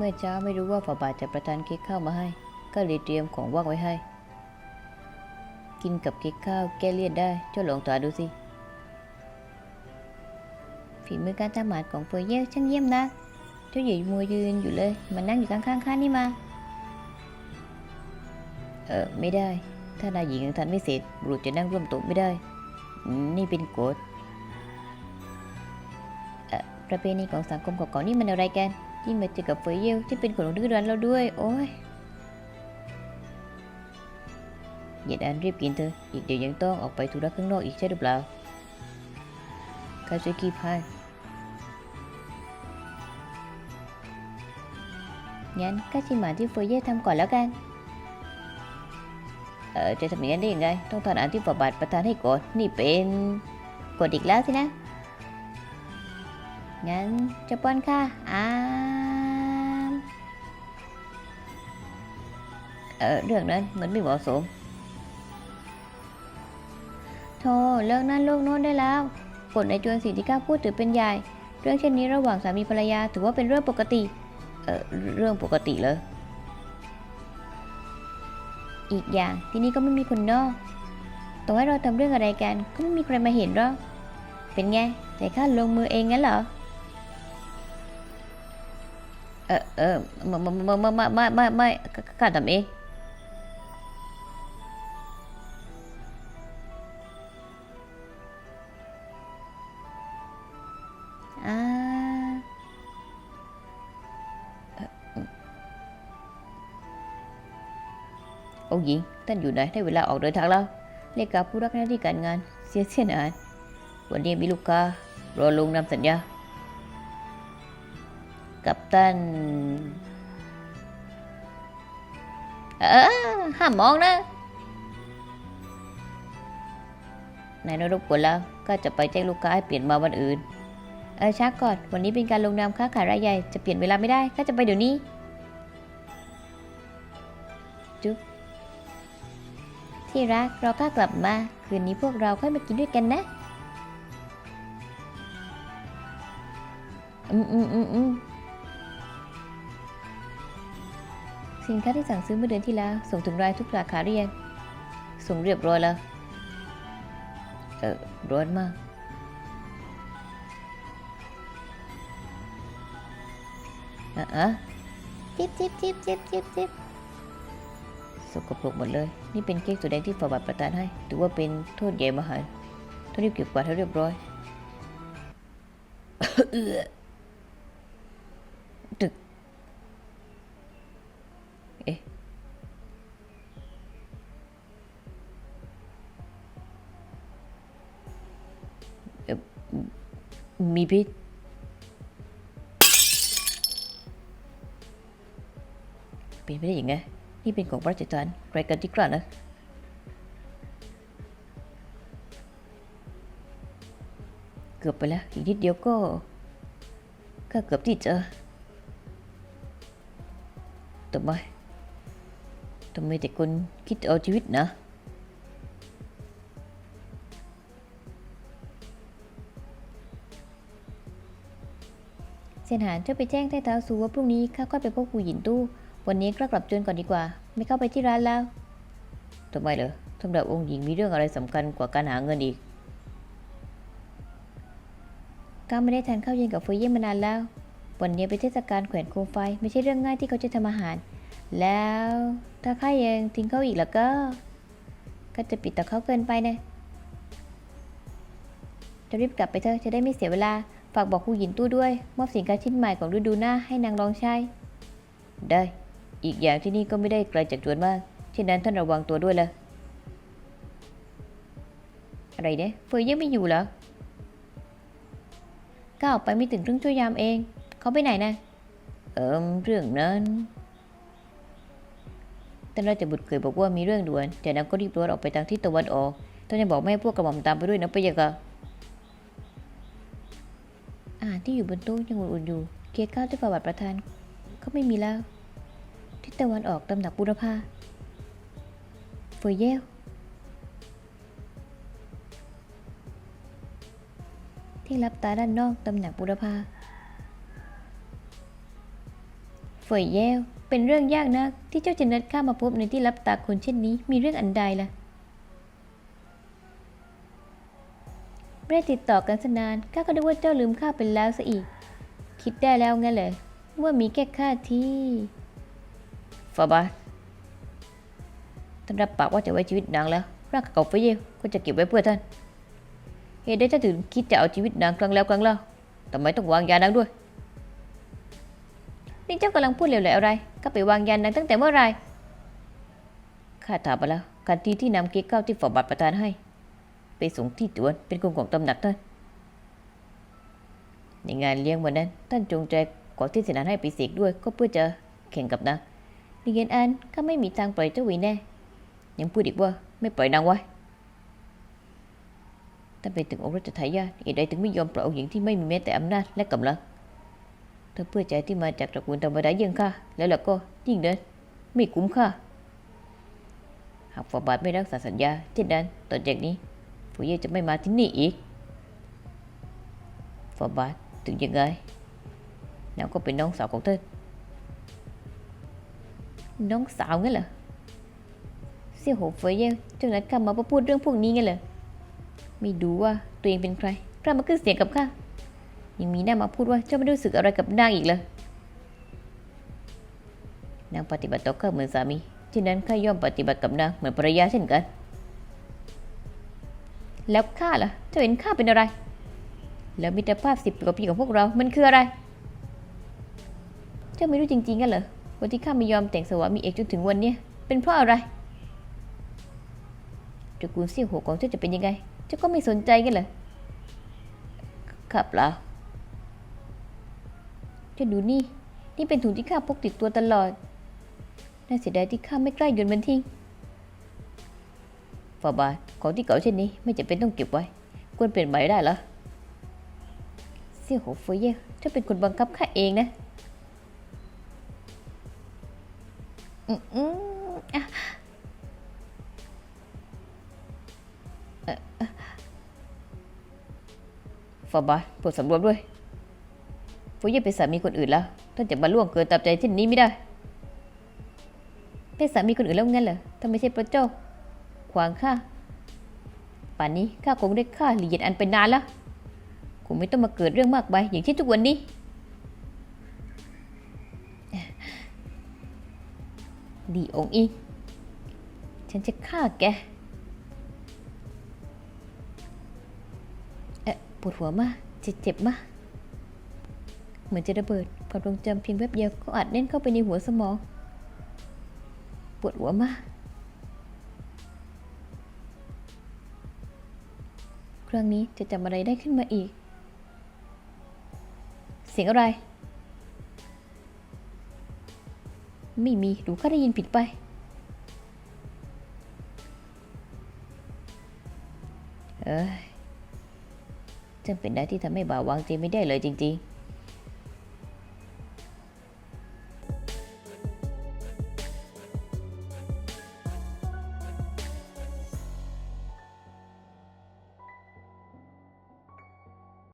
เมื่อเช้าไม่รู้ว่าฝ่าบาทจะประทานเค้กข้าวมาให้ ก็เลยเตรียมของว่างไว้ให้ กินกับเค้กข้าวแก้เลี่ยนได้เจ้าลองตาดูสิ ฝีมือการทำอาหารของเฟยเย่ช่างเยี่ยมนักเจ้าหญิงมัวยืนอยู่เลย มันนั่งอยู่ข้างๆข้านี่มา เออไม่ได้ ถ้านายหญิงยังทานไม่เสร็จบุรุษจะนั่งร่วมโต๊ะไม่ได้ นี่เป็นกฎประเพณีของสังคมเก่าๆนี่มันอะไรกัน ที่มาเจอกับเฟยเย่ที่เป็นคนของดื้อรั้นเราด้วย โอ้ยอย่าดันรีบกินเถอะ อีกเดี๋ยวยังต้องออกไปธุระข้างนอกอีกใช่หรือเปล่าข้าช่วยคีบให้งั้นก็ชิมอาหารที่เฟยเย่ทำก่อนแล้วกัน เออจะทำอย่างนั้นได้ยังไง ต้องทานอาหารที่ฝาบาทประทานให้ก่อน นี่เป็นกฎอีกแล้วสินะ งั้นจะป้อนค่ะอ้า เออเรื่องนั้นมันไม่เหมาะสมโธ่เลิกนั่นโลกโน้นได้แล้วกฎในจวนสิ่ที่ข้าพูดถือเป็นใหญ่ เรื่องเช่นนี้ระหว่างสามีภรรยาถือว่าเป็นเรื่องปกติ เออเรื่องปกติเลย อีกอย่างที่นี่ก็ไม่มีคนนอกต่อให้เราทำเรื่องอะไรกันก็ไม่มีใครมาเห็นหรอก เป็นไงแต่ข้าลงมือเองงั้นเหรอ เออเออไม่ไม่ไม่ไม่ไม่ไม่ข้าทำเอง องค์หญิง ท่านอยู่ไหนได้เวลาออกเดินทางแล้วเรียกกับผู้รักหน้าที่การงาน เสียเสียนาน วันนี้มีลูกค้ารอลงนำสัญญา กับตันเออห้ามมองนะนายนรบกวนแล้วก็จะไปแจ้งลูกค้าให้เปลี่ยนมาวันอื่น เออช้าก่อน วันนี้เป็นการลงนามค้าขายรายใหญ่ จะเปลี่ยนเวลาไม่ได้ก็จะไปเดี๋ยวนี้ ที่รักเราข้ากลับมาคืนนี้พวกเราค่อยมากินด้วยกันนะอืมอืมอืมอืมสินค้าที่สั่งซื้อเมื่อเดือนที่แล้ว ส่งถึงรายทุกสาขาหรือยังส่งเรียบร้อยแล้ว เออร้อนมาก อะอะจิบจิบจิบจิบจิบจิบ สกปรกหมดเลย นี่เป็นเค้กตัวแดงที่ฝาบาทประทานให้ ถือว่าเป็นโทษใหญ่มหันต์ต้องรีบเก็บกวาดให้เรียบร้อยตึก เอ๊ะมีพิษเป็นไปได้ยังไง นี่เป็นของพระราชทานใครกันที่กล้านะเกือบไปแล้ว อีกนิดเดียวก็ ก็เกือบที่จะทำไมทำไมแต่คนคิดเอาชีวิตนะเซียนหานช่วยไปแจ้งใต้เท้าสูว่าพรุ่งนี้ข้าค่อยไปพบครูหยินตู้ วันนี้ก็กลับจนก่อนดีกว่า ไม่เข้าไปที่ร้านแล้วทำไมเหรอสำหรับองค์หญิงมีเรื่องอะไรสำคัญกว่าการหาเงินอีกก้าไม่ได้ทานข้าวเย็นกับฟยเย่มานานแล้ว วันนี้เป็นเทศกาลแขวนโคมไฟ ไม่ใช่เรื่องง่ายที่เขาจะทำอาหาร แล้วถ้าข้ายังทิ้งเขาอีกแล้วก็ ก็จะปิดต่อเขาเกินไปนะจะรีบกลับไปเถอะจะได้ไม่เสียเวลา ฝากบอกครูหยินตู้ด้วย มอบสินค้าชิ้นใหม่ของฤดูหน้าให้นางลองใช้ได้ อีกอย่างที่นี่ก็ไม่ได้ไกลจากจวนมากเช่นนั้นท่านระวังตัวด้วยละอะไรเนี่ยเฟยยังไม่อยู่เหรอก้าวออกไปไม่ถึงครึ่งชั่วยามเอง เขาไปไหนนะ เอิมเรื่องนั้นท่านราชบุตรเคยบอกว่ามีเรื่องด่วนจากนั้นก็รีบรถออกไปทางทิศตะวันออกท่านยังบอกไม่ให้พวกกระหม่อมตามไปด้วยนะไปยังกะอาหารที่อยู่บนโต๊ะยังอุ่นๆอยู่ เค้กข้าวที่ฝ่าบาทประธานก็ไม่มีแล้ว ทิศตะวันออกตำหนักบุรพาเฟยเย่ที่รับตาด้านนอกตำหนักบุรพาเฟยเย่เป็นเรื่องยากนะที่เจ้าจะนัดข้ามาพบในที่รับตาคนเช่นนี้มีเรื่องอันใดล่ะไม่ได้ติดต่อกันสนานข้าก็นึกว่าเจ้าลืมข้าไปแล้วซะอีก คิดได้แล้วงั้นเหรอว่ามีแค่ข้าที่ ฟาบาท่านรับปากว่าจะไว้ชีวิตนางแล้วร่างกายของเฟยเย่ก็จะเก็บไว้เพื่อท่าน เหตุใดเจ้าถึงคิดจะเอาชีวิตนางครั้งแล้วครั้งเล่าทำไมต้องวางยานางด้วย นี่เจ้ากำลังพูดเหลวๆอะไร ก็ไปวางยานางตั้งแต่เมื่อไรข้าถามไปแล้วการที่ที่นำเก๊กเก้าที่ฝาบาทประทานให้ ไปส่งที่ตวนเป็นกลุ่มของตำหนักท่านในงานเลี้ยงวันนั้น ท่านจงใจขอที่เสนาให้ไปเสกด้วย ก็เพื่อจะแข่งกับนาง เย็นอันข้าไม่มีทางปล่อยเจ้าหวีแน่ ยังพูดอีกว่าไม่ปล่อยนางไว้ท่านเป็นถึงองค์รัชทายาทเหตุใดถึงไม่ยอมปล่อยองค์หญิงที่ไม่มีแม้แต่อำนาจและกำลังถ้าเพื่อใจที่มาจากตระกูลธรรมดาเยี่ยงข้าแล้วล่ะก็ยิ่งเดินไม่คุ้มค่าหากฝ่าบาทไม่รักษาสัญญาเช่นนั้นต่อจากนี้ผู้เย่จะไม่มาที่นี่อีกฝ่าบาทถึงยังไงนางก็เป็นน้องสาวของท่าน น้องสาวงั้นเหรอเสี่ยวโหเฟยเย่เจ้านัดข้ามาเพื่อพูดเรื่องพวกนี้งั้นเหรอไม่ดูว่าตัวเองเป็นใครกล้ามาขึ้นเสียงกับข้ายังมีหน้ามาพูดว่าเจ้าไม่รู้สึกอะไรกับนางอีกเลยนางปฏิบัติต่อข้าเหมือนสามีฉะนั้นข้าย่อมปฏิบัติกับนางเหมือนภรรยาเช่นกัน แล้วข้าล่ะเจ้าเห็นข้าเป็นอะไร แล้วมิตรภาพสิบกว่าปีของพวกเรา มันคืออะไร เจ้าไม่รู้จริงๆกันเหรอ วันที่ข้าไม่ยอมแต่งสวามีเอกจนถึงวันนี้เป็นเพราะอะไรตระกูลเสี่ยวหัวของเจ้าจะเป็นยังไง เจ้าก็ไม่สนใจกันเหรอครับล่ะเจ้าดูนี่ นี่เป็นถุงที่ข้าพกติดตัวตลอด น่าเสียดายที่ข้าไม่กล้าโยนมันทิ้งฝ่าบาทของที่เก่าเช่นนี้ไม่จำเป็นต้องเก็บไว้ ควรเปลี่ยนใหม่ได้เหรอเสี่ยวหัวเฟยเย่เจ้าเป็นคนบังคับข้าเองนะ อืมอืมอะฟาบาสโปรดสำรวมด้วยฟูเย่เป็นสามีคนอื่นแล้วท่านจะมาล่วงเกินตามใจเช่นนี้ไม่ได้ เป็นสามีคนอื่นแล้วงั้นเหรอถ้าไม่ใช่พระเจ้า ขวางข้าป่านนี้ข้าคงได้ฆ่าหลีเย็นอันไปนานแล้วคงไม่ต้องมาเกิดเรื่องมากไปอย่างเช่ทุกวันนี้ ดีองอิงฉันจะฆ่าแกเอ๊ะปวดหัวมากเจ็บเจ็บมากเหมือนจะระเบิดความทรงจำเพียงแวบเดียวก็อัดแน่นเข้าไปในหัวสมอง ปวดหัวมาก ครั้งนี้จะจำอะไรได้ขึ้นมาอีก เสียงอะไร ไม่มีหรือข้าได้ยินผิดไปเอ้ยจำเป็นได้ที่ทำให้บ่าววางใจไม่ได้เลยจริง ๆ